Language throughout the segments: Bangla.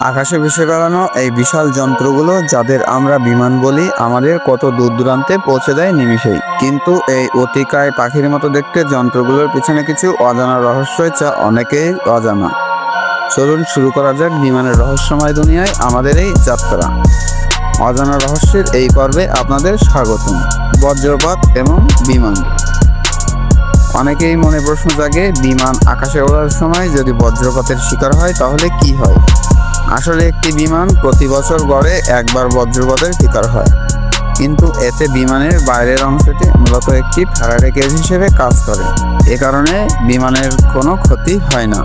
আকাশে ভেসে বেড়ানো এই বিশাল যন্ত্রগুলো যাদের আমরা বিমান বলি, আমাদের কত দূর দূরান্তে পৌঁছে দেয় নিমিষেই। কিন্তু এই অতিকায় পাখির মতো দেখতে যন্ত্রগুলোর পিছনে কিছু অজানা রহস্য রয়েছে অনেকেই অজানা। চলুন শুরু করা যাক বিমানের রহস্যময় দুনিয়ায় আমাদের এই যাত্রা। অজানা রহস্যের এই পর্বে আপনাদের স্বাগতম। বজ্রপাত এবং বিমান। অনেকেই মনে প্রশ্ন জাগে, বিমান আকাশে ওড়ার সময় যদি বজ্রপাতের শিকার হয়, তাহলে কি হয়? আসলে একটি বিমান প্রতি বছর গড়ে একবার বজ্রপাতের শিকার হয়। কিন্তু এতে বিমানের বাইরের অংশটি মূলত একটি ফ্যারাডে কেজ হিসেবে কাজ করে। এ কারণে বিমানের কোনো ক্ষতি হয় না।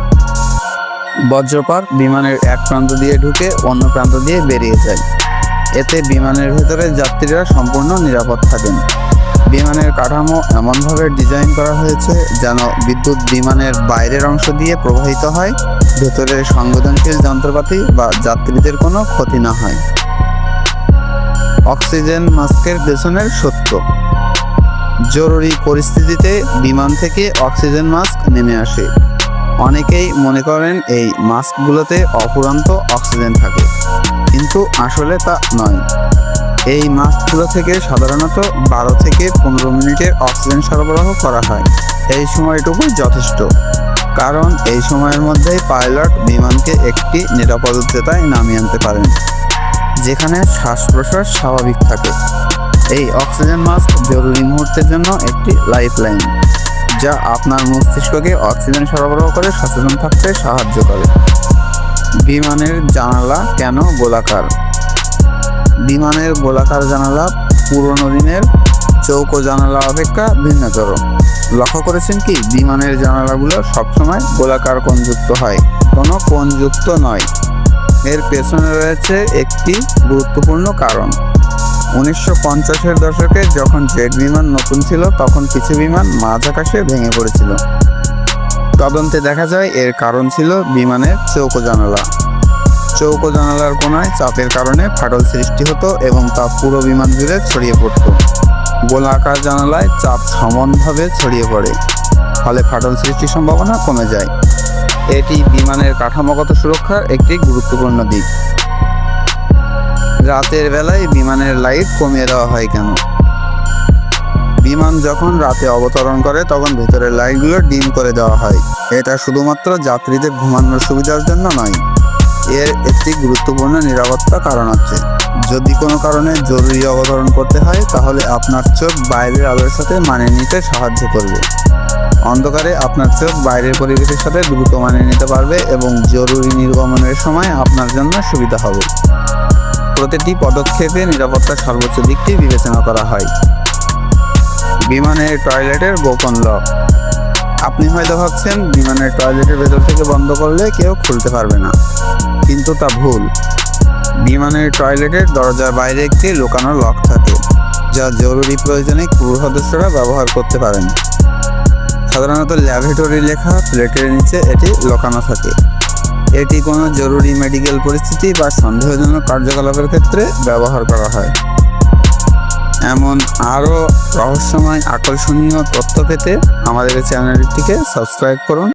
বজ্রপাত বিমানের এক প্রান্ত দিয়ে ঢুকে অন্য প্রান্ত দিয়ে বেরিয়ে যায়। এতে বিমানের ভেতরে যাত্রীরা সম্পূর্ণ নিরাপদ থাকেন। বিমানের কাঠামো এমনভাবে ডিজাইন করা হয়েছে যেন বিদ্যুৎ বিমানের বাইরের অংশ দিয়ে প্রবাহিত হয়, ভেতরের সংবেদনশীল যন্ত্রপাতি বা যাত্রীদের কোনো ক্ষতি না হয়। অক্সিজেন মাস্কের পেছনের সত্য। জরুরি পরিস্থিতিতে বিমান থেকে অক্সিজেন মাস্ক নেমে আসে। অনেকেই মনে করেন এই মাস্কগুলোতে অফুরন্ত অক্সিজেন থাকে। কিন্তু আসলে তা নয়। এই মাস্কগুলো থেকে সাধারণত বারো থেকে পনেরো মিনিটের অক্সিজেন সরবরাহ করা হয়। এই সময়টুকু যথেষ্ট। কারণ এই সময়ের মধ্যেই পাইলট বিমানকে একটি নিরাপদ উচ্চতায় নামিয়ে আনতে পারেন, যেখানে শ্বাস প্রশ্বাস স্বাভাবিক থাকে। এই অক্সিজেন মাস্ক জরুরি মুহূর্তের জন্য একটি লাইফ লাইন যা আপনার মস্তিষ্ককে অক্সিজেন সরবরাহ করে সচেতন থাকতে সাহায্য করে। বিমানের জানালা কেন গোলাকার? বিমানের গোলাকার জানালা, পুরনো দিনের চৌকো জানালা অপেক্ষা ভিন্নতর। লক্ষ্য করেছেন কি, বিমানের জানালাগুলো সবসময় গোলাকার কোণযুক্ত হয়। কোনো কোণযুক্ত নয়। এর পেছনে রয়েছে একটি গুরুত্বপূর্ণ কারণ। উনিশশো পঞ্চাশের দশকে যখন জেট বিমান নতুন ছিল, তখন কিছু বিমান মাঝ আকাশে ভেঙে পড়েছিল। তদন্তে দেখা যায়, এর কারণ ছিল বিমানের চৌকো জানালা। চৌকো জানালার কোনায় চাপের কারণে ফাটল সৃষ্টি হতো এবং তা পুরো বিমান জুড়ে ছড়িয়ে পড়তো। গোলাকার জানালায় চাপ সমানভাবে ছড়িয়ে পড়ে, ফলে ফাটল সৃষ্টির সম্ভাবনা কমে যায়। এটি বিমানের কাঠামোগত সুরক্ষার একটি গুরুত্বপূর্ণ দিক। রাতের বেলায় বিমানের লাইট কমিয়ে দেওয়া হয় কেন? বিমান যখন রাতে অবতরণ করে, তখন ভেতরের লাইটগুলো ডিম করে দেওয়া হয়। এটা শুধুমাত্র যাত্রীদের ঘুমানোর সুবিধার জন্য নয় এর একটি গুরুত্বপূর্ণ নিরাপত্তা কারণ আছে। যদি কোনো কারণে জরুরি অবতরণ করতে হয়, তাহলে আপনার চোখ বাইরের আলোর সাথে মানিয়ে নিতে সাহায্য করবে। অন্ধকারে আপনার চোখ বাইরের পরিবেশের সাথে দ্রুত মানিয়ে নিতে পারবে এবং জরুরি নির্গমনের সময় আপনার জন্য সুবিধা হবে। প্রতিটি পদক্ষেপে নিরাপত্তার সর্বোচ্চ দিকটি বিবেচনা করা হয়। বিমানের টয়লেটের গোপন লক। আপনি হয়তো ভাবছেন, বিমানের টয়লেটের ভেতর থেকে বন্ধ করলে কেউ খুলতে পারবে না। কিন্তু তা ভুল। বিমানের টয়লেটের দরজার বাইরে একটি লুকানো লক থাকে, যা জরুরি প্রয়োজনে ক্রু সদস্যরা ব্যবহার করতে পারেন। সাধারণত ল্যাবরেটরি লেখা প্লেটের নিচে এটি লুকানো থাকে। এটি কোনো জরুরি মেডিকেল পরিস্থিতি বা সন্দেহজনক কার্যকলাপের ক্ষেত্রে ব্যবহার করা হয়। এমন আরও রহস্যময় আকর্ষণীয় তথ্য পেতে আমাদের চ্যানেলটিকে সাবস্ক্রাইব করুন।